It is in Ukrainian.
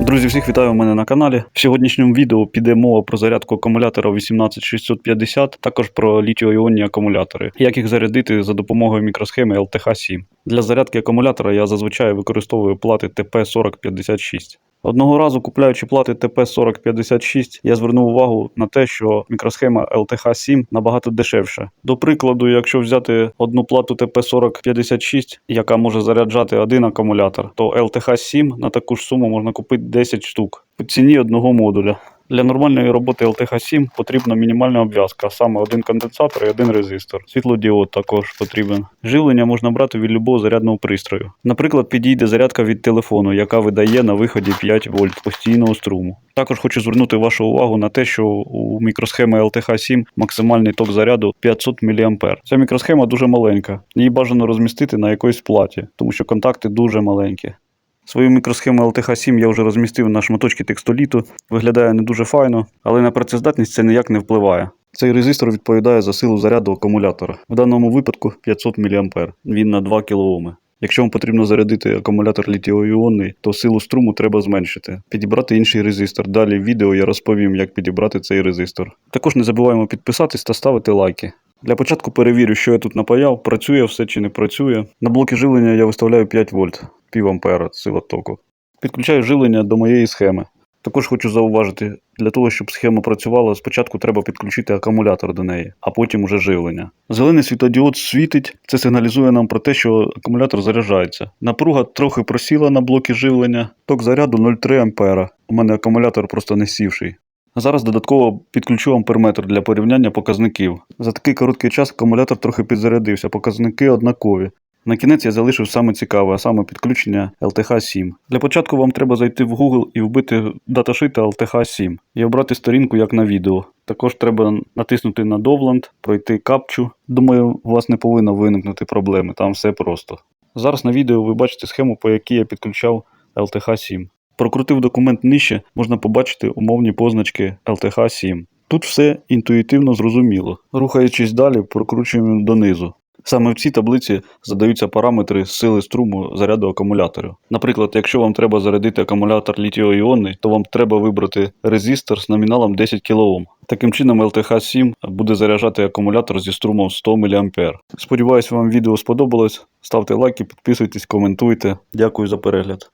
Друзі, всіх вітаю у мене на каналі. В сьогоднішньому відео піде мова про зарядку акумулятора 18650, також про літіо-іонні акумулятори. Як їх зарядити за допомогою мікросхеми LTH7. Для зарядки акумулятора я зазвичай використовую плати TP4056. Одного разу, купляючи плати ТП-4056, я звернув увагу на те, що мікросхема ЛТХ-7 набагато дешевша. До прикладу, якщо взяти одну плату ТП-4056, яка може заряджати один акумулятор, то ЛТХ-7 на таку ж суму можна купити 10 штук по ціні одного модуля. Для нормальної роботи LTH7 потрібна мінімальна обв'язка, саме один конденсатор і один резистор. Світлодіод також потрібен. Живлення можна брати від любого зарядного пристрою. Наприклад, підійде зарядка від телефону, яка видає на виході 5 вольт постійного струму. Також хочу звернути вашу увагу на те, що у мікросхеми LTH7 максимальний ток заряду 500 мА. Ця мікросхема дуже маленька. Її бажано розмістити на якоїсь платі, тому що контакти дуже маленькі. Свою мікросхему LTH7 я вже розмістив на шматочки текстоліту. Виглядає не дуже файно, але на працездатність це ніяк не впливає. Цей резистор відповідає за силу заряду акумулятора. В даному випадку 500 мА. Він на 2 кОм. Якщо вам потрібно зарядити акумулятор літіо-іонний, то силу струму треба зменшити. Підібрати інший резистор. Далі в відео я розповім, як підібрати цей резистор. Також не забуваємо підписатись та ставити лайки. Для початку перевірю, що я тут напаяв, працює все чи не працює. На блоки живлення я виставляю 5 вольт, пів сила току. Підключаю живлення до моєї схеми. Також хочу зауважити, для того, щоб схема працювала, спочатку треба підключити акумулятор до неї, а потім уже живлення. Зелений світодіод світить, це сигналізує нам про те, що акумулятор заряджається. Напруга трохи просіла на блоки живлення, ток заряду 0,3 ампера. У мене акумулятор просто не сівший. Зараз додатково підключу амперметр для порівняння показників. За такий короткий час акумулятор трохи підзарядився, показники однакові. На кінець я залишив саме цікаве, а саме підключення LTH7. Для початку вам треба зайти в Google і вбити даташита LTH7 і обрати сторінку як на відео. Також треба натиснути на Довланд, пройти капчу. Думаю, у вас не повинно виникнути проблеми, там все просто. Зараз на відео ви бачите схему, по якій я підключав LTH7. Прокрутив документ нижче, можна побачити умовні позначки LTH7. Тут все інтуїтивно зрозуміло. Рухаючись далі, прокручуємо донизу. Саме в цій таблиці задаються параметри сили струму заряду акумуляторів. Наприклад, якщо вам треба зарядити акумулятор літіо-іонний, то вам треба вибрати резистор з номіналом 10 кОм. Таким чином LTH7 буде заряджати акумулятор зі струмом 100 мА. Сподіваюсь, вам відео сподобалось. Ставте лайки, підписуйтесь, коментуйте. Дякую за перегляд.